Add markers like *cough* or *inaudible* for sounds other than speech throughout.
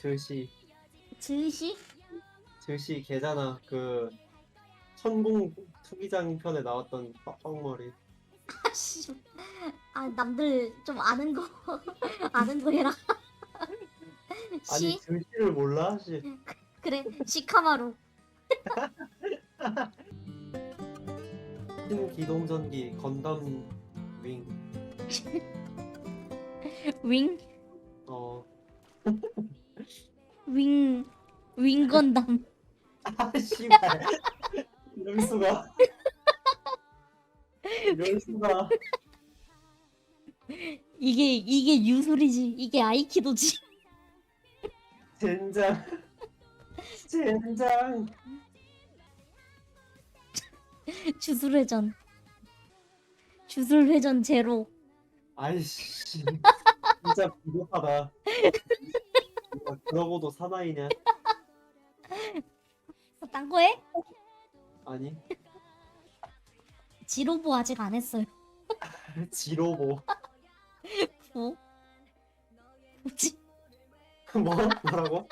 즉시 즉시? 즉시 걔잖아 그 천공 투기장 편에 나왔던 빡빡머리 아씨. 아 남들 좀 아는 거 *laughs* 아는 거 해라. 아니 시 즉시를 몰라? 씨. 그래 시카마루. 신기동전기 건담 윙 윙 어. 윙 윙건담. 아 씨발 이럴 수가 이럴 수가 이게 이게 유술이지. 이게 아이키도지. 젠장 젠장 주술회전. 주술회전 제로. 아이씨 진짜 비겁하다 누가 그러고도 사나이냐 딴 거 해? 아니 지로보 아직 안 했어요. *laughs* 지로보 뭐? 뭐지? *laughs* 뭐 뭐라고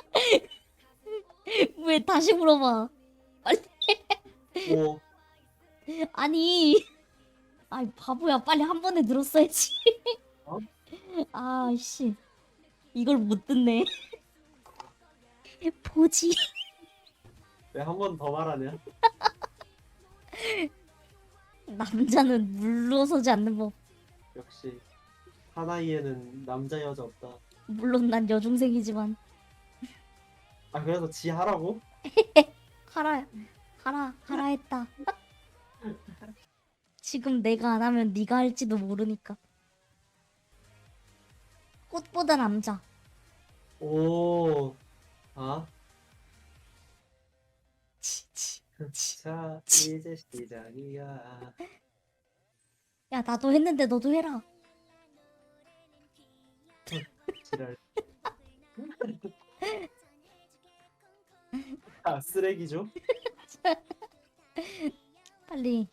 왜 다시 물어봐? 뭐 아니, 아이 바보야, 빨리 한 번에 들었어야지. 어? 아씨, 이걸 못 듣네. 보지. 왜 *laughs* 한 번 더 말하냐 *laughs* 남자는 물러서지 않는 법. 역시 사나이에는 남자 여자 없다 물론 난 여중생이지만 *laughs* 아 그래서 지 하라고 하라, 하라, 하라 했다. 지금 내가 안 하면 네가 할지도 모르니까. 꽃보다 남자. 오 아? 치치. 자 이제 시작이야 야 나도 했는데 너도 해라. 지랄 아 쓰레기죠? 빨리.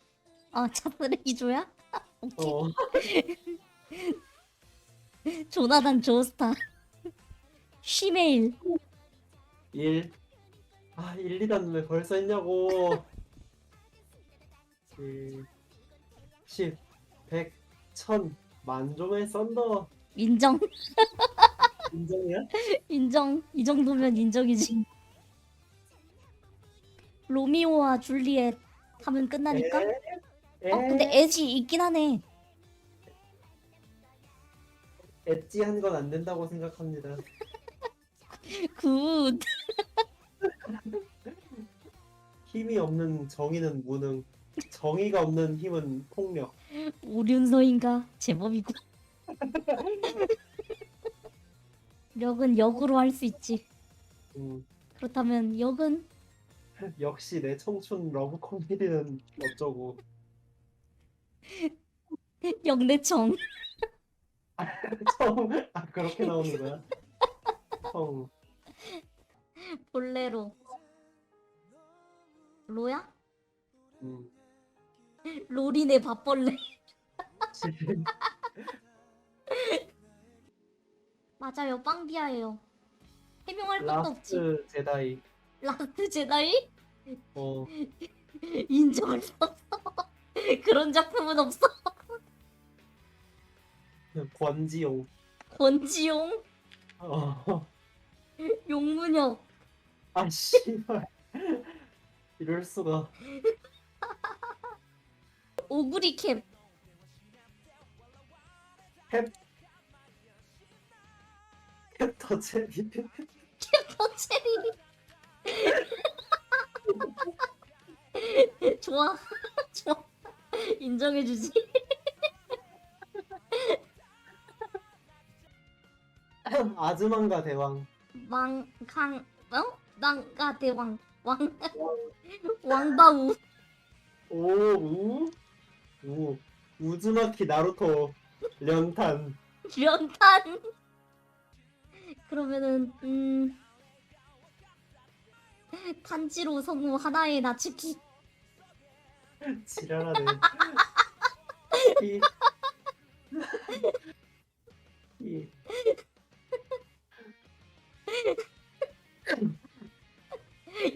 아, 차 쓰레기조야? 오케이. 어 *laughs* 조나단 조스타. 쉬메일. 1. 아, 1, 2단 왜 벌써 했냐고. 1, 10, 100, 1000, 만종의 썬더. 인정. *laughs* 인정이야? 인정. 이 정도면 인정이지. 로미오와 줄리엣 하면 끝나니까? 에? 어, 근데 엣이 있긴 하네. 엣지한 건 안 된다고 생각합니다. 굿. 힘이 없는 정의는 무능. 정의가 없는 힘은 폭력. 오륜서인가? 제법이고. 역은 역으로 할 수 있지. 음, 그렇다면 역은 역시 내 청춘 러브 코미디는 어쩌고. 역내청. 청, *laughs* 아, 그렇게 나오는 거야? 청. *laughs* 볼레로. 로야? 음. 로리네 밥벌레. *laughs* 맞아요, 빵비아예요. 해명할 것도 없지. 라스트 제다이. 라스트 제다이? 어, *laughs* 인정할 수 없어. 그런 작품은 없어. 권지용. 권지용, 어, 용문혁, 아 씨발. *laughs* 이럴 수가. 오구리 캡, 캡터 체리. 터체리. *laughs* 좋아, *laughs* 좋아. 인정해주지. 아즈만가 대왕. 왕강, 어? 낭가 대 왕, 왕, 왕바우. 오, 우. 우. 우즈마키 나루토. 련탄. 연탄. 그러면은 음 탄지로 성우 하나의 나츠키 지랄하네. 이. 이.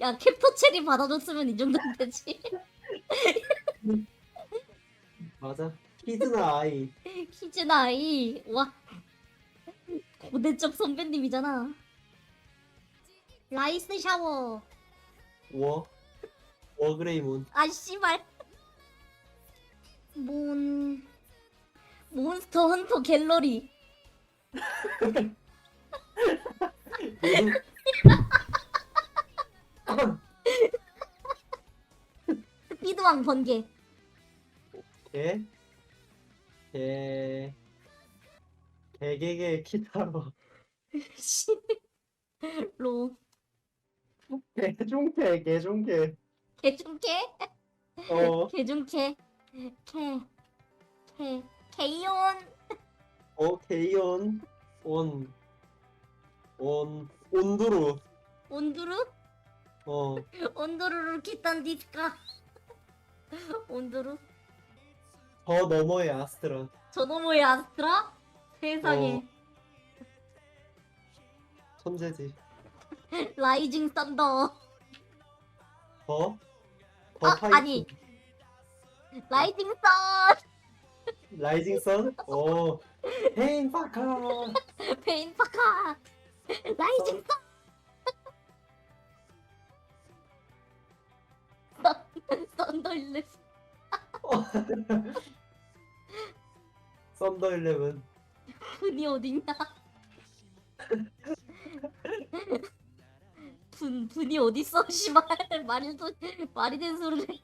야 캡터 체리 받아줬으면 이 정도는 되지. 맞아. 키즈나 아이. 키즈나 아이 와 고대적 선배님이잖아. 라이스 샤워. 워. 워그레이몬. 아 씨발. 몬 몬스터 헌터 갤러리. *laughs* *laughs* 스피드왕 번개. 개. 개. 개개개 키타로. *laughs* 로 개종개 개종개. 개중개 어. 개중개 개개 개이온 어 개이온. 온. 온. 온두루. 온두루 어. 온두루루 키탄 디스카 온두루 더 너머의 아스트라. 저놈의 아스트라 세상에 천재지. *laughs* 라이징 썬더 더. 더 아, 파이팅. 아니. 라이징 썬 라이징 선. 어. 헤인 *laughs* 파카. 페인 파카 라이징 썬 썬더 일레 썬더 일레븐. 분이 어딨냐? 분 분이 어딨어? 씨발. 말도 말이 되는 소리를 해.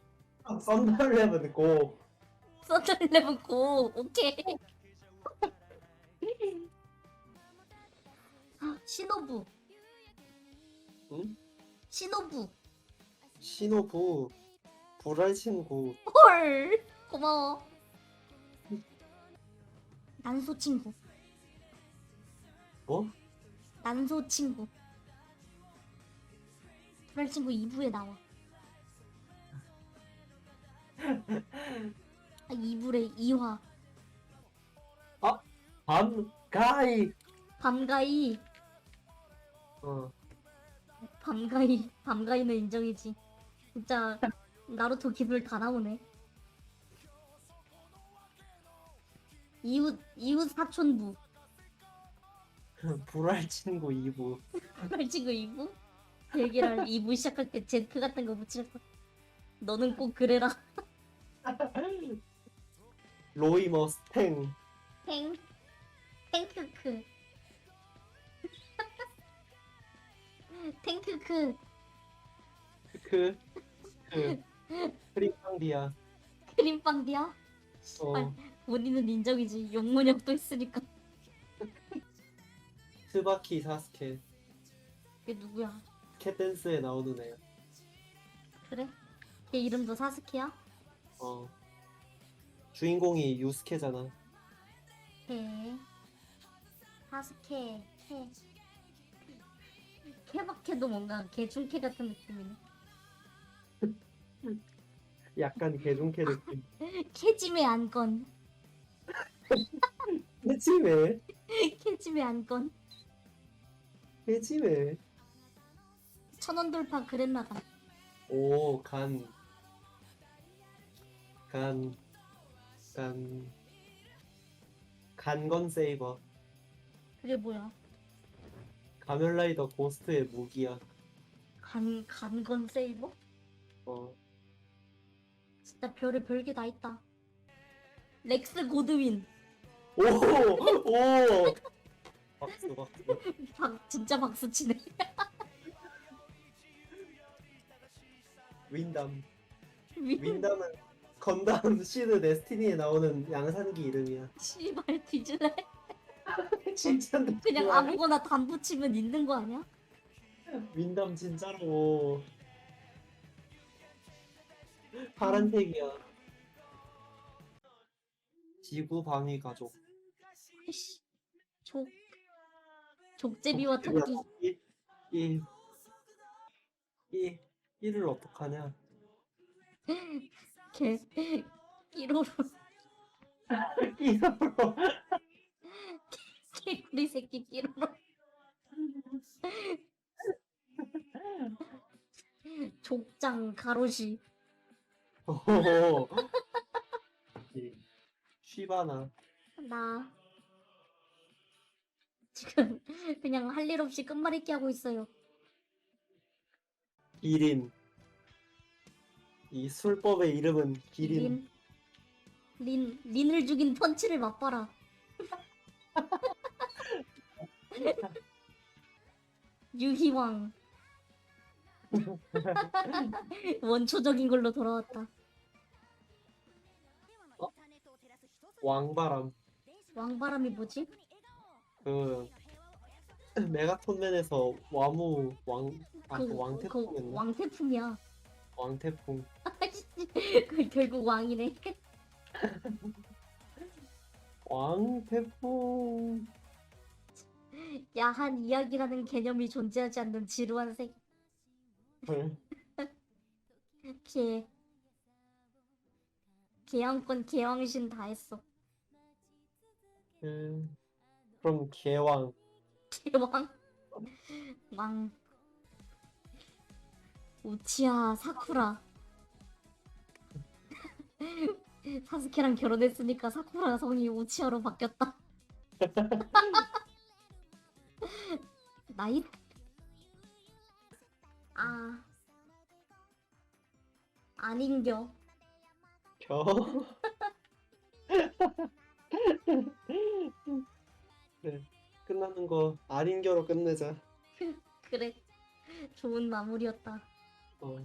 썬더 일레븐 고. 썬더 일레븐 고. 오케이 신호부 응? 신호부 신호부. 불알 친구. 헐 고마워 난소 친구 뭐? 난소 친구 불알 친구 2부에 나와 아, 2부에 2화 밤가이. 밤가이 어. 밤가이 밤가이는 인정이지. 진짜 나루토 기술 다 나오네. 이웃 이웃 사촌부. *laughs* 불알 친구 2부. 불알 친구 2부? 대기랄 2부 시작할 때 제트 같은 거거 너는 꼭 그래라. *laughs* 로이 머스 탱. 탱 탱크크 탱크크 그. 그. 프리팡디아. 크림빵디야 어. 본인은 인정이지 용문역도 있으니까 *laughs* 스바키 사스케. 그게 누구야 캣댄스에 나오는 애. 그래? 걔 이름도 사스케야? 어. 주인공이 유스케잖아. 걔 사스케 캐케 바케도 뭔가 개중캐 같은 느낌이네 *laughs* 약간 개종캐 느낌. *laughs* 캐짐의 안건 *laughs* 해지매. 캐짐의 안건 해지매. 천원 돌파 그랬나가 오, 간. 간. 간. 간건 세이버. 그게 뭐야 가면라이더 고스트의 무기야. 간 간건 세이버? 어. 진짜 별의 별게 다 있다 렉스 고드윈 오! 오! 박수, 박수. 박 진짜 박수 치네 윈담. 윈 윈담은 건담 시드 데스티니에 나오는 양산기 이름이야. 씨발 뒤질래 진짜 그냥 아무거나 단 붙이면 있는 거 아니야? 윈담 진짜로 파란색이야. 지구 방위 가족. 씨, 족 족제비와 토끼 이, 이, 이, 이를 어떡하냐? *laughs* 개 *laughs* 끼로로 이로 *laughs* *laughs* 개구리 새끼 끼로로 입장 *laughs* 가로시 오호호. *laughs* 이 쉬바나. 나 지금 그냥 할 일 없이 끝말잇기 하고 있어요. 기린. 이 술법의 이름은 기린. 린, 린, 린을 죽인 펀치를 맛봐라. *laughs* 유희왕. *laughs* 원초적인 걸로 돌아왔다. 왕바람. 왕바람이 뭐지? 그 메가톤맨에서 와무 왕, 아, 그그 왕태풍이었나? 왕태풍이야. 왕태풍. *laughs* 그 결국 왕이네. 왕태풍. 야한 이야기라는 개념이 존재하지 않는 지루한 세계. 헐. *laughs* 개. 개왕권 개왕신 다 했어. 음, 그럼 개왕. 개왕. *laughs* 왕. 우치야 사쿠라. *laughs* 사스케랑 결혼했으니까 사쿠라 성이 우치야로 바뀌었다. 나이? 아. 아닌겨. 겨. *laughs* 네, 끝나는 거 아린겨로 끝내자. 그래. 좋은 마무리였다. 어,